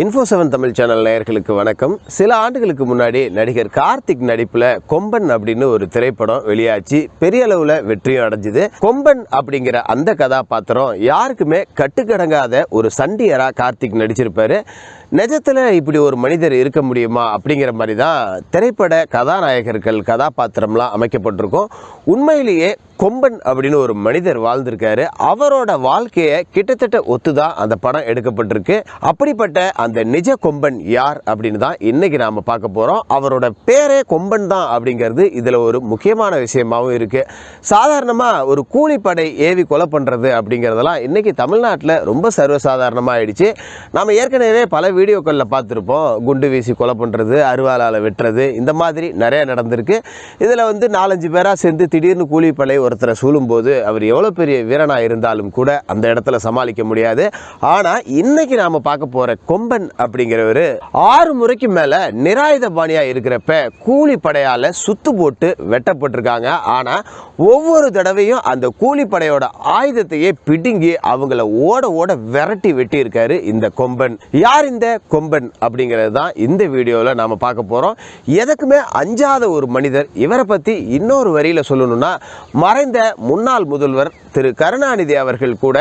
Info seven Tamil channel நேயர்களுக்கு வணக்கம். சில ஆண்டுகளுக்கு முன்னாடி நடிகர் கார்த்திக் நடிப்பில் கொம்பன் அப்படின்னு ஒரு திரைப்படம் வெளியாச்சு. பெரிய அளவில் வெற்றியும் அடைஞ்சுது. கொம்பன் அப்படிங்கிற அந்த கதாபாத்திரம் யாருக்குமே கட்டுக்கடங்காத ஒரு சண்டியராக கார்த்திக் நடிச்சிருப்பாரு. நிஜத்தில் இப்படி ஒரு மனிதர் இருக்க முடியுமா அப்படிங்கிற மாதிரி தான் திரைப்பட கதாநாயகர்கள் கதாபாத்திரம்லாம் அமைக்கப்பட்டிருக்கும். உண்மையிலேயே கொம்பன் அப்படின்னு ஒரு மனிதர் வாழ்ந்திருக்காரு. அவரோட வாழ்க்கையை கிட்டத்தட்ட ஒத்துதான் அந்த படம் எடுக்கப்பட்டிருக்கு. அப்படிப்பட்ட அந்த நிஜ கொம்பன் யார் அப்படின்னு தான் இன்னைக்கு நாம பார்க்க போறோம். அவரோட பேரே கொம்பன் தான் அப்படிங்கிறது இதுல ஒரு முக்கியமான விஷயமாகவும் இருக்கு. சாதாரணமா ஒரு கூலிப்படை ஏவி கொலை பண்றது அப்படிங்கிறதெல்லாம் இன்னைக்கு தமிழ்நாட்டில் ரொம்ப சர்வசாதாரணமாக ஆயிடுச்சு. நாம ஏற்கனவே பல வீடியோக்களில் பார்த்துருப்போம். குண்டு வீசி கொலை பண்றது அருவாளால் வெட்டுறது இந்த மாதிரி நிறைய நடந்திருக்கு. இதில் வந்து நாலஞ்சு பேராக சேர்ந்து திடீர்னு கூலிப்படை ஒரு ஒருத்தரை சூழும்போது அவர் எவ்வளோ பெரிய வீரனாக இருந்தாலும் கூட அந்த இடத்துல சமாளிக்க முடியாது. ஆனால் இன்னைக்கு நாம் பார்க்க போகிற கொம்பன் அப்படிங்கிறவர் ஆறு முறைக்கு மேலே நிராயுத பாணியாக இருக்கிறப்ப கூலிப்படையால் சுத்து போட்டு வெட்டப்பட்டிருக்காங்க. ஆனால் ஒவ்வொரு தடவையும் அந்த கூலிப்படையோட ஆயுதத்தையே பிடுங்கி அவங்கள ஓட ஓட விரட்டி வெட்டியிருக்காரு இந்த கொம்பன். யார் இந்த கொம்பன் அப்படிங்கிறது தான் இந்த வீடியோவில் நாம் பார்க்க போகிறோம் எதுக்குமே அஞ்சாத ஒரு மனிதர். இவரை பற்றி இன்னொரு வரியில் சொல்லணும்னா மறைந்த முன்னாள் முதல்வர் திரு கருணாநிதி அவர்கள் கூட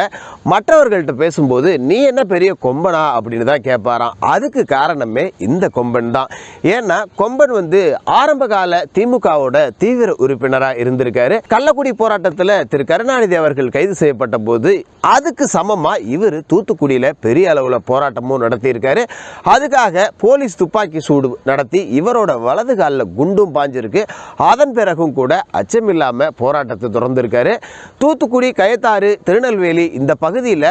மற்றவர்கள்ட்ட பேசும்போது நீ என்ன பெரிய கொம்பனா? அப்படின்னு தான் கேட்பாராம். அதுக்கு காரணமே இந்த கொம்பன் தான். ஏன்னா கொம்பன் வந்து ஆரம்ப கால திமுகவோட தீவிர உறுப்பினராக இருந்திருக்காரு. கள்ளக்குடி போராட்டத்தில் திரு கருணாநிதி அவர்கள் கைது செய்யப்பட்ட போது அதுக்கு சமமா இவர் தூத்துக்குடியில பெரிய அளவுல போராட்டமும் நடத்தியிருக்காரு. அதுக்காக போலீஸ் துப்பாக்கி சூடு நடத்தி இவரோட வலது காலில் குண்டும் பாஞ்சிருக்கு. அதன் பிறகும் கூட அச்சமில்லாம போராட்டத்தை தொடர்ந்திருக்காரு தூத்துக்குடி கயத்தாறு திருநெல்வேலி இந்த பகுதியில்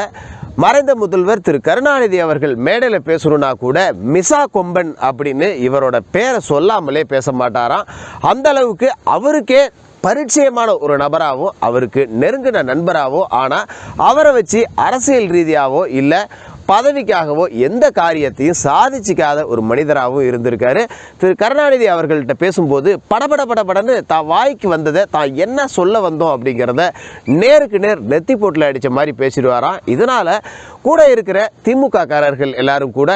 மறைந்த முதல்வர் திரு. கருணாநிதி அவர்கள் மேடையில் பேசணும்னா கூட மிசா கொம்பன் அப்படின்னு இவரோட பேரை சொல்லாமலே பேச மாட்டாராம். அந்த அளவுக்கு அவருக்கே பரிச்சயமான ஒரு நபராகவும் அவருக்கு நெருங்கின நண்பராகவோ ஆனால் அவரை வச்சு அரசியல் ரீதியாகவோ இல்லை பதவிக்காகவோ எந்த காரியத்தையும் சாதிச்சிக்காத ஒரு மனிதராகவும் இருந்திருக்காரு. திரு. கருணாநிதி அவர்கள்ட்ட பேசும்போது படபட படபடன்னு தான் வாய்க்கு வந்ததை தான் என்ன சொல்ல வந்தோம் அப்படிங்கிறத நேருக்கு நேர் நெத்தி போட்டில் அடித்த மாதிரி பேசிடுவாராம். இதனால் கூட இருக்கிற திமுக காரர்கள் எல்லாரும் கூட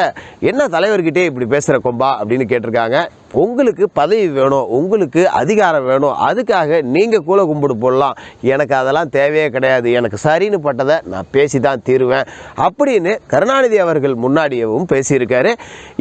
என்ன தலைவர்கிட்டே இப்படி பேசுகிற கொம்பா? அப்படின்னு கேட்டிருக்காங்க. உங்களுக்கு பதவி வேணும் உங்களுக்கு அதிகாரம் வேணும் அதுக்காக நீங்கள் கூலை கும்பிடு போடலாம். எனக்கு அதெல்லாம் தேவையே கிடையாது. எனக்கு சரின்னு பட்டதை நான் பேசி தான் தீருவேன். அப்படின்னு கருணாநிதி அவர்கள் முன்னாடியவும் பேசியிருக்காரு.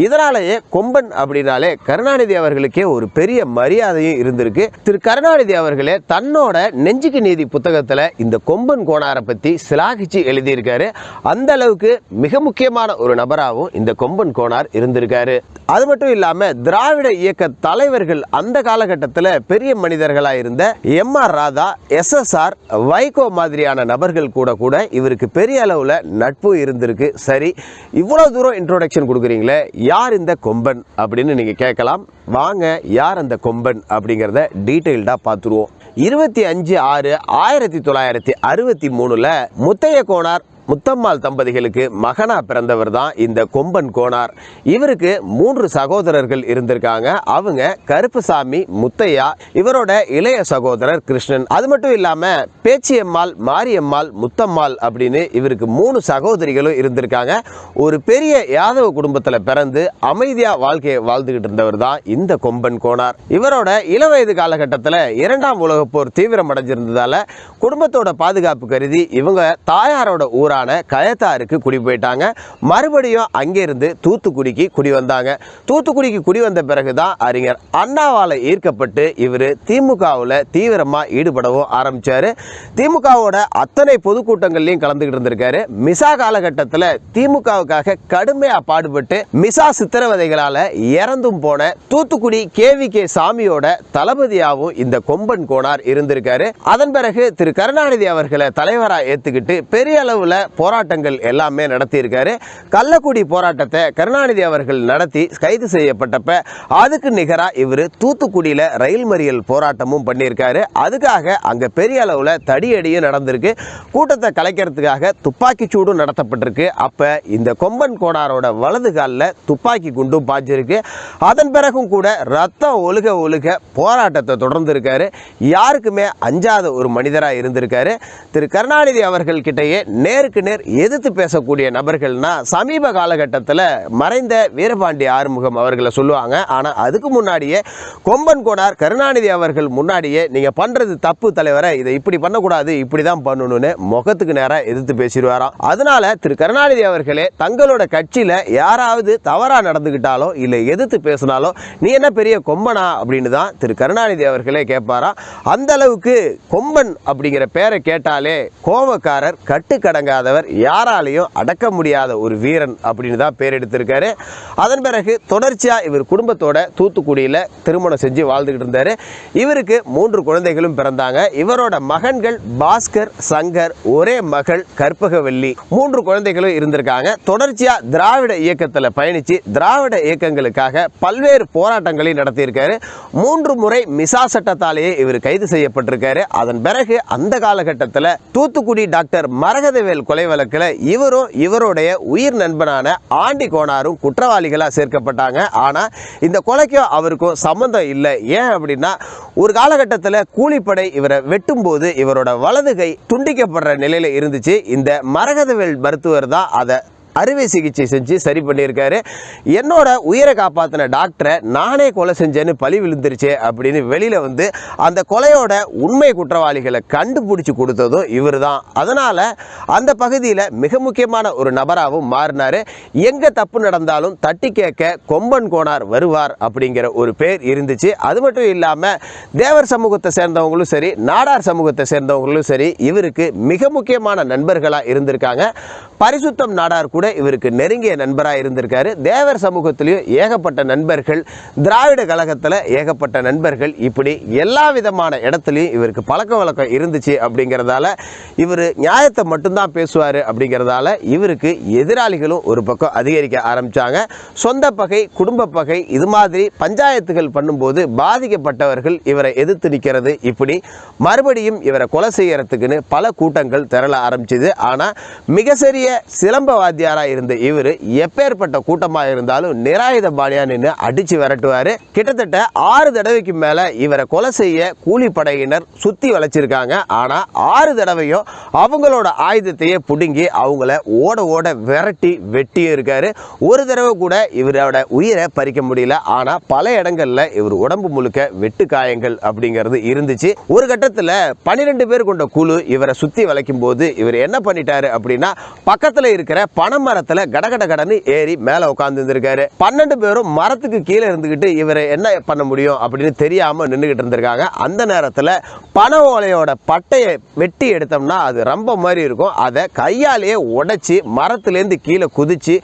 இதனாலேயே கொம்பன் அப்படின்னாலே கருணாநிதி அவர்களுக்கே ஒரு பெரிய மரியாதையும் இருந்திருக்கு. திரு கருணாநிதி அவர்களே தன்னோட நெஞ்சுக்கு நீதி புத்தகத்தில் இந்த கொம்பன் கோணாரை பற்றி சிலாகிச்சு எழுதியிருக்காரு. அந்த அளவுக்கு மிக முக்கியமான ஒரு நபராகவும் இந்த கொம்பன் கோணார் இருந்திருக்காரு. அது மட்டும் இல்லாமல் திராவிட இயக்க தலைவர்கள் அந்த காலகட்டத்தில் பெரிய மனிதர்களாக இருந்த M R Radha S S R Vaiko மாதிரியான நபர்கள் கூட கூட இவருக்கு பெரிய அளவில் நட்பு இருந்திருக்கு. சரி இவ்வளோ தூரம் இன்ட்ரோடக்ஷன் கொடுக்குறீங்களே யார் இந்த கொம்பன் அப்படின்னு நீங்கள் கேட்கலாம். வாங்க யார் அந்த கொம்பன் அப்படிங்கிறத டீட்டெயில்டாக பார்த்துருவோம். இருபத்தி அஞ்சு ஆறு ஆயிரத்தி தொள்ளாயிரத்தி அறுபத்தி மூணில் முத்தைய கோனார் முத்தம்மாள் தம்பதிகளுக்கு மகனா பிறந்தவர் தான் இந்த கொம்பன் கோனார். இவருக்கு மூன்று சகோதரர்கள் இருந்திருக்காங்க. அவங்க கருப்புசாமி முத்தையா இவரோட இளைய சகோதரர் கிருஷ்ணன். அது மட்டும் இல்லாம பேச்சியம்மாள் மாரியம்மாள் முத்தம்மாள் அப்படின்னு இவருக்கு மூணு சகோதரிகளும் இருந்திருக்காங்க. ஒரு பெரிய யாதவ குடும்பத்துல பிறந்து அமைதியா வாழ்க்கையை வாழ்ந்துகிட்டு இருந்தவர் தான் இந்த கொம்பன் கோனார். இவரோட இளவயது காலகட்டத்தில் இரண்டாம் உலகப் போர் தீவிரம் அடைஞ்சிருந்ததால குடும்பத்தோட பாதுகாப்பு கருதி இவங்க தாயாரோட ஊரான கயத்தாருக்கு குடி போயிட்டாங்க மறுபடியும் அங்கிருந்து தூத்துக்குடிக்கு குடி வந்தாங்க தூத்துக்குடிக்கு குடி வந்த பிறகுதான் அறிஞர் அண்ணாவால் ஈர்க்கப்பட்டு இவர் திமுகவில் தீவிரமாக ஈடுபடவும் ஆரம்பித்தார் திமுகவோட அத்தனை பொதுக்கூட்டங்கள்லையும் கலந்துக்கிட்டு இருந்திருக்காரு. மிசா காலகட்டத்தில் திமுகவுக்காக கடுமையாக பாடுபட்டு மிசா சித்திரவதைகளால் இறந்தும் போன தூத்துக்குடி கேவி கே சாமியோட தளபதியாகவும் இந்த கொம்பன் கோனார் இருந்திருக்காரு. அதன் பிறகு திரு கருணாநிதி அவர்களை தலைவராக ஏற்றுக்கிட்டு பெரிய அளவில் போராட்டங்கள் எல்லாமே நடத்தியிருக்காரு. கள்ளக்குடி போராட்டத்தை கருணாநிதி அவர்கள் நடத்தி கைது செய்யப்பட்டப்ப அதுக்கு நிகராக இவர் தூத்துக்குடியில் ரயில் மறியல் போராட்டமும் பண்ணியிருக்காரு. அதுக்காக அங்கே பெரிய அளவில் தடியடியும் நடந்திருக்கு. கூட்டத்தை கலைக்கிறதுக்காக துப்பாக்கி சூடும் நடத்தப்பட்டிருக்கு. அப்போ இந்த கொம்பன் கோடாரோட வலது காலில் துப்பாக்கி குண்டும் பாய்ச்சிருக்கு அதன் பிறகும் கூட ரத்தம் ஒழுக ஒழுக போராட்டத்தை தொடர்ந்துருக்காரு. யாருக்குமே அஞ்சாத ஒரு மனிதராக இருந்திருக்காரு. திரு கருணாநிதி அவர்கள் கிட்டயே நேருக்கு நேருக்கு நேர் எதிர்த்து பேசக்கூடிய நபர்கள்னா சமீப காலகட்டத்தில் மறைந்த வீரபாண்டி ஆறுமுகம் அவர்களை சொல்லுவாங்க. ஆனால் அதுக்கு முன்னாடியே கொம்பன் கோனார் கருணாநிதி அவர்கள் முன்னாடியே நீங்கள் பண்ணுறது தப்பு தலைவரை இதை இப்படி பண்ணக்கூடாது இப்படி தான் பண்ணணும்னு முகத்துக்கு நேராக எதிர்த்து பேசிடுவாராம். அதனால திரு கருணாநிதி அவர்களே தங்களோட கட்சியில் யாராவது தவறாக நடந்துக்கிட்டாலோ இல்லை எதிர்த்து பேசினாலோ நீ என்ன பெரிய கொம்பனா அப்படின்னு தான் திரு கருணாநிதி அவர்களே கேட்பாராம். அந்த அளவுக்கு கொம்பன் அப்படிங்கிற பேரை கேட்டாலே கோபக்காரர் முடியாதவர் யாராலையும் அடக்க முடியாத ஒரு வீரன் அப்படின்னு தான் பேர் எடுத்திருக்காரு. அதன் பிறகு தொடர்ச்சியாக இவர் குடும்பத்தோட தூத்துக்குடியில் திருமணம் செஞ்சு வாழ்ந்துக்கிட்டு இருந்தார். இவருக்கு மூன்று குழந்தைகளும் பிறந்தாங்க. இவரோட மகன்கள் பாஸ்கர் சங்கர் ஒரே மகள் கற்பகவல்லி மூன்று குழந்தைகளும் இருந்திருக்காங்க. தொடர்ச்சியா திராவிட இயக்கத்தில் பயணித்து திராவிட இயக்கங்களுக்காக பல்வேறு போராட்டங்களை நடத்தியிருக்காரு. மூன்று முறை மிசா சட்டத்தாலேயே இவர் கைது செய்யப்பட்டிருக்காரு. அதன் பிறகு அந்த காலகட்டத்தில் தூத்துக்குடி டாக்டர் மரகதவேல் கொலை வழக்கில் இவரும் இவருடைய உயிர் நண்பனான ஆண்டி கோனாரும் குற்றவாளிகளாக சேர்க்கப்பட்டாங்க. ஆனால் இந்த கொலைக்கும் அவருக்கும் சம்மந்தம் இல்லை. ஏன் அப்படின்னா ஒரு காலகட்டத்தில் கூலிப்படை இவரை வெட்டும்போது இவரோட வலது கை துண்டிக்கப்படுற நிலையில் இருந்துச்சு. இந்த மரகதவேல் மருத்துவர் தான் அதை அறுவை சிகிச்சை செஞ்சு சரி பண்ணியிருக்காரு. என்னோட உயிரை காப்பாற்றின டாக்டரை நானே கொலை செஞ்சேன்னு பழி விழுந்துருச்சே அப்படின்னு வெளியில் வந்து அந்த கொலையோட உண்மை குற்றவாளிகளை கண்டுபிடிச்சி கொடுத்ததும் இவர் தான் அதனால் அந்த பகுதியில் மிக முக்கியமான ஒரு நபராகவும் மாறினார். எங்கே தப்பு நடந்தாலும் தட்டி கேட்க கொம்பன் கோனார் வருவார் அப்படிங்கிற ஒரு பேர் இருந்துச்சு. அது மட்டும் இல்லாமல் தேவர் சமூகத்தை சேர்ந்தவங்களும் சரி நாடார் சமூகத்தை சேர்ந்தவங்களும் சரி இவருக்கு மிக முக்கியமான நண்பர்களாக இருந்திருக்காங்க. பரிசுத்தம் நாடார் கூட கூட இவருக்கு நெருங்கிய நண்பராக இருந்திருக்காரு. தேவர் சமூகத்திலையும் ஏகப்பட்ட நண்பர்கள் திராவிட கழகத்தில் ஏகப்பட்ட நண்பர்கள். இப்படி எல்லா விதமான இடத்துலையும் இவருக்கு பழக்க வழக்கம் இருந்துச்சு அப்படிங்கிறதால இவர் நியாயத்தை மட்டும்தான் பேசுவார் அப்படிங்கிறதால இவருக்கு எதிராளிகளும் ஒரு பக்கம் அதிகரிக்க ஆரம்பித்தாங்க சொந்த பகை குடும்ப பகை இது மாதிரி பஞ்சாயத்துகள் பண்ணும்போது பாதிக்கப்பட்டவர்கள் இவரை எதிர்த்து நிற்கிறது இப்படி மறுபடியும் இவரை கொலை செய்யறதுக்குன்னு பல கூட்டங்கள் திரள ஆரம்பிச்சது. ஆனால் மிக சிறிய சிலம்ப வாத்தியாராக இருந்த இவர் எப்பேற்பட்ட கூட்டமாக இருந்தாலும் நிராயுத பாணியாக நின்று அடித்து விரட்டுவார். கிட்டத்தட்ட ஆறு தடவைக்கு மேலே இவரை கொலை செய்ய கூலிப்படையினர் சுற்றி வளைச்சிருக்காங்க. ஆனால் ஆறு தடவையும் அவங்களோட ஆயுதத்தையே பிடுங்கி அவங்கள ஓட ஓட விரட்டி வெட்டியும் இருக்கார். ஒரு தடவை கூட இவரோட உயிரை பறிக்க முடியல. ஆனால் பல இடங்களில் இவர் உடம்பு முழுக்க வெட்டு காயங்கள் அப்படிங்கிறது இருந்துச்சு. ஒரு கட்டத்தில் பன்னிரெண்டு பேர் கொண்ட குழு இவரை சுற்றி வளைக்கும் போது இவர் என்ன பண்ணிட்டாரு அப்படின்னா பக்கத்தில் இருக்கிற பணம் பனைமரத்தில் கடகட கடன்னு ஏறி மேலே உட்கார்ந்து இருந்திருக்காரு. பன்னெண்டு பேரும் மரத்துக்கு கீழே இருந்துக்கிட்டு இவரை என்ன பண்ண முடியும் அப்படின்னு தெரியாமல் நின்றுக்கிட்டு இருந்திருக்காங்க. அந்த நேரத்தில் பனை ஓலையோட பட்டையை வெட்டி எடுத்தோம்னா அது ரொம்ப மாதிரி இருக்கும். அதை கையாலேயே உடைச்சி மரத்துலேருந்து கீழே குதிச்சு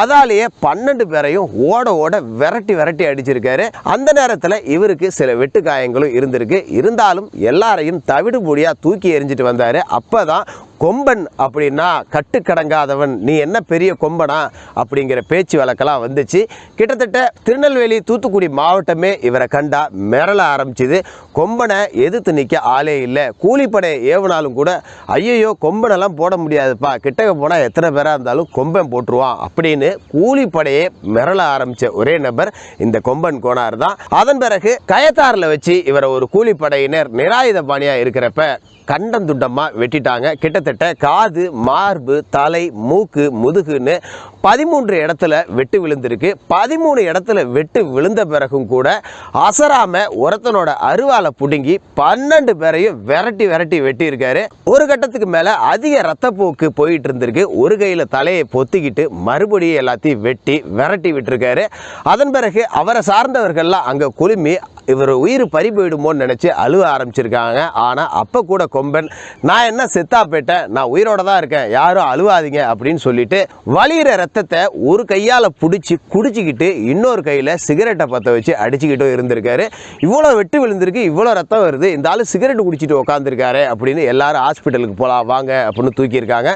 அதாலேயே பன்னெண்டு பேரையும் ஓட ஓட விரட்டி விரட்டி அடிச்சிருக்காரு. அந்த நேரத்தில் இவருக்கு சில வெட்டு காயங்களும் இருந்திருக்கு. இருந்தாலும் எல்லாரையும் தவிடுபொடியாக தூக்கி எறிஞ்சிட்டு வந்தார். அப்போ தான் கொம்பன் அப்படின்னா கட்டுக்கடங்காதவன் நீ என்ன பெரிய கொம்பனா? அப்படிங்கிற பேச்சு வழக்கெல்லாம் வந்துச்சு. கிட்டத்தட்ட திருநெல்வேலி தூத்துக்குடி மாவட்டமே இவரை கண்டா மிரள ஆரம்பிச்சுது. கொம்பனை எதிர்த்து நிற்க ஆளே இல்லை. கூலிப்படை ஏவுனாலும் கூட ஐயையோ கொம்பனெல்லாம் போட முடியாதுப்பா. கிட்டக்க போனால் எத்தனை பேராக இருந்தாலும் கொம்பன் போட்டுருவான் அப்படின்னு கூலிப்படையே மிரள ஆரம்பித்த ஒரே நபர் இந்த கொம்பன் கோனார் தான். அதன் பிறகு கயத்தாரில் வச்சு இவரை ஒரு கூலிப்படையினர் நிராயுத பாணியாக இருக்கிறப்ப கண்டம் துண்டமாக வெட்டிட்டாங்க. கிட்டத்தட்ட காது மார்பு தலை மூக்கு முதுகுன்னு பதிமூன்று இடத்துல வெட்டு விழுந்திருக்கு. பதிமூணு இடத்துல வெட்டு விழுந்த பிறகும் கூட அசராம ஒருத்தனோட அருவாலை பிடுங்கி பன்னெண்டு பேரையும் விரட்டி விரட்டி வெட்டியிருக்காரு. ஒரு கட்டத்துக்கு மேலே அதிக ரத்தப்போக்கு போயிட்டு இருந்திருக்கு ஒரு கையில் தலையை பொத்திக்கிட்டு மறுபடியும் எல்லாத்தையும் வெட்டி விரட்டி விட்டுருக்காரு. அதன் பிறகு அவரை சார்ந்தவர்கள்லாம் அங்கே குழுமி இவர் உயிர் பறி போயிடுமோன்னு நினச்சி அழுவ ஆரம்பிச்சிருக்காங்க. ஆனால் அப்போ கூட கொம்பன் நான் என்ன செத்தா போயிட்டேன்? நான் உயிரோட தான் இருக்கேன். யாரும் அழுவாதீங்க அப்படின்னு சொல்லிட்டு வலிகிற ரத்தத்தை ஒரு கையால் பிடிச்சி குடிச்சிக்கிட்டு இன்னொரு கையில் சிகரெட்டை பற்ற வச்சு அடிச்சுக்கிட்டும் இருந்திருக்காரு. இவ்வளோ வெட்டு விழுந்திருக்கு இவ்வளோ ரத்தம் வருது. இந்த ஆள் சிகரெட் குடிச்சிட்டு உட்காந்துருக்காரு அப்படின்னு எல்லாரும் ஹாஸ்பிட்டலுக்கு போகலாம் வாங்க அப்படின்னு தூக்கியிருக்காங்க.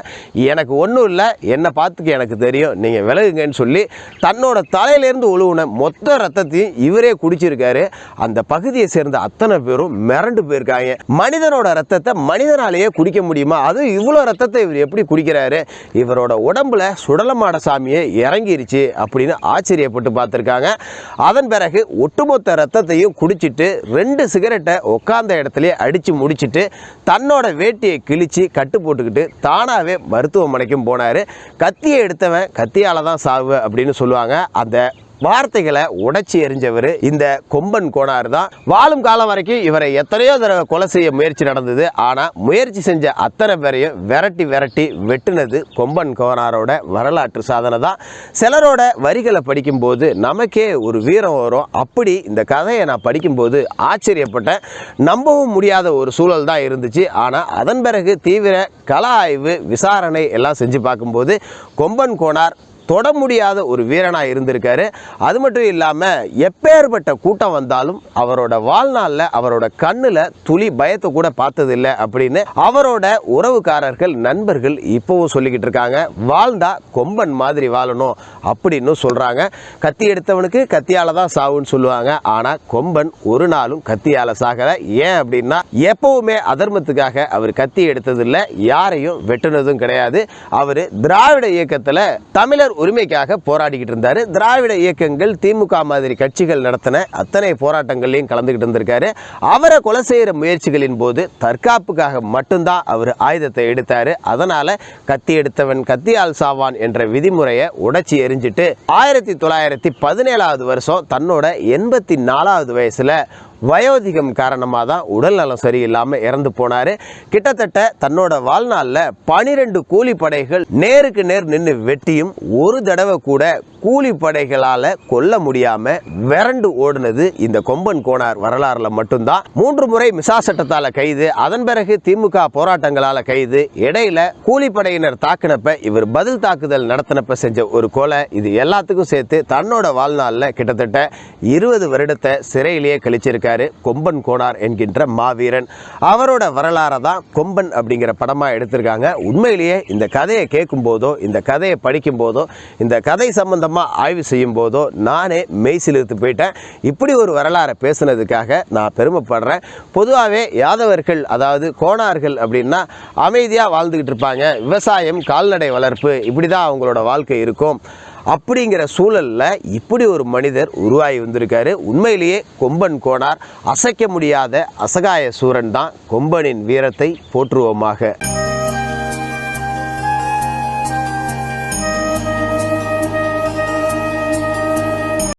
எனக்கு ஒன்றும் இல்லை. என்னை பார்த்துக்க எனக்கு தெரியும். நீங்கள் விலகுங்கன்னு சொல்லி தன்னோட தலையிலேருந்து ஒழுவுன மொத்த ரத்தத்தையும் இவரே குடிச்சிருக்காரு. அந்த பகுதியை சேர்ந்த அத்தனை பேரும் மிரண்டு போயிருக்காங்க. மனிதனோட ரத்தத்தை மனிதனாலேயே குடிக்க முடியுமா? அது இவ்வளோ ரத்தத்தை இவர் எப்படி குடிக்கிறாரு? இவரோட உடம்புல சுடலமாட சாமியை இறங்கிருச்சு அப்படின்னு ஆச்சரியப்பட்டு பார்த்துருக்காங்க. அதன் பிறகு ஒட்டுமொத்த ரத்தத்தையும் குடிச்சிட்டு ரெண்டு சிகரெட்டை உட்காந்த இடத்துலயே அடித்து முடிச்சிட்டு தன்னோட வேட்டியை கிழிச்சு கட்டு போட்டுக்கிட்டு தானாகவே மருத்துவமனைக்கும் போனார். கத்தியை எடுத்தவன் கத்தியால் தான் சாவு அப்படின்னு சொல்லுவாங்க. அந்த வார்த்தைகளை உடைச்சி எறிஞ்சவர் இந்த கொம்பன் கோனார் தான். வாழும் காலம் வரைக்கும் இவரை எத்தனையோ தடவை கொலை செய்ய முயற்சி நடந்தது. ஆனால் முயற்சி செஞ்ச அத்தனை பேரையும் விரட்டி விரட்டி வெட்டுனது கொம்பன் கோனாரோட வரலாற்று சாதனை தான். சிலரோட வரிகளை படிக்கும்போது நமக்கே ஒரு வீரம் வரும். அப்படி இந்த கதையை நான் படிக்கும்போது ஆச்சரியப்பட்டேன். நம்பவும் முடியாத ஒரு சூழல் தான் இருந்துச்சு. ஆனால் அதன் பிறகு தீவிர கலா ஆய்வு விசாரணை எல்லாம் செஞ்சு பார்க்கும்போது கொம்பன் கோனார் தொட முடியாத ஒரு வீரனாக இருந்திருக்காரு. அது மட்டும் இல்லாமல் எப்பேற்பட்ட கூட்டம் வந்தாலும் அவரோட வாழ்நாளில் அவரோட கண்ணில் துளி பயத்தை கூட பார்த்ததில்லை அப்படின்னு அவரோட உறவுக்காரர்கள் நண்பர்கள் இப்போவும் சொல்லிக்கிட்டு இருக்காங்க. வாழ்ந்தா கொம்பன் மாதிரி வாழணும் அப்படின்னு சொல்கிறாங்க கத்தி எடுத்தவனுக்கு கத்தியால் தான் சாவுன்னு சொல்லுவாங்க. ஆனால் கொம்பன் ஒரு நாளும் கத்தியால் சாகலை. ஏன் அப்படின்னா எப்பவுமே அதர்மத்துக்காக அவர் கத்தி எடுத்ததில்லை. யாரையும் வெட்டுனதும் கிடையாது. அவர் திராவிட இயக்கத்தில் தமிழர் உரிமைக்காக போராடிக்கிட்டு இருந்தார். திராவிட இயக்கங்கள் திமுக மாதிரி கட்சிகள் நடத்தின அத்தனை போராட்டங்கள்லையும் கலந்துக்கிட்டு இருந்திருக்காரு. அவரை கொலை செய்கிற முயற்சிகளின் போது தற்காப்புக்காக மட்டும்தான் அவர் ஆயுதத்தை எடுத்தார். அதனால் கத்தி எடுத்தவன் கத்தியால் சாவான் என்ற விதிமுறையை உடைச்சி எரிஞ்சிட்டு ஆயிரத்தி தொள்ளாயிரத்தி பதினேழாவது வருஷம் தன்னோட எண்பத்தி நாலாவது வயசில் வயோதிகம் காரணமாக தான் உடல் நலம் சரியில்லாமல் இறந்து போனார். கிட்டத்தட்ட தன்னோட வாழ்நாளில் பனிரெண்டு கூலிப்படைகள் நேருக்கு நேர் நின்று வெட்டியும் ஒரு தடவை கூட கூலிப்படைகளால் கொல்ல முடியாமல் விரண்டு ஓடுனது இந்த கொம்பன் கோனார் வரலாறுல மட்டும்தான். மூன்று முறை மிசா சட்டத்தால் கைது அதன் பிறகு திமுக போராட்டங்களால் கைது இடையில கூலிப்படையினர் தாக்குனப்ப இவர் பதில் தாக்குதல் நடத்தினப்ப செஞ்ச ஒரு கொலை இது எல்லாத்துக்கும் சேர்த்து தன்னோட வாழ்நாளில் கிட்டத்தட்ட இருபது வருடத்தை சிறையிலேயே கழிச்சிருக்காரு கொம்பன் கோனார் என்கின்ற மாவீரன். அவரோட வரலாறை தான் கொம்பன் அப்படிங்கிற படமாக எடுத்திருக்காங்க. உண்மையிலேயே இந்த கதையை கேட்கும் போதோ இந்த கதையை படிக்கும் போதோ இந்த கதை சம்பந்தமாக ஆய்வு செய்யும் போதோ நானே மெய் சிலிர்த்து போயிட்டேன். இப்படி ஒரு வரலாறை பேசுனதுக்காக நான் பெருமைப்படுறேன். பொதுவாகவே யாதவர்கள் அதாவது கோணார்கள் அப்படின்னா அமைதியாக வாழ்ந்துக்கிட்டு இருப்பாங்க. விவசாயம் கால்நடை வளர்ப்பு இப்படி தான் அவங்களோட வாழ்க்கை இருக்கும். அப்படிங்கிற சூழல்ல இப்படி ஒரு மனிதர் உருவாகி வந்திருக்காரு. உண்மையிலேயே கொம்பன் கோனார் அசைக்க முடியாத அசகாய சூரன் தான் கொம்பனின் வீரத்தை போற்றுவோமாக.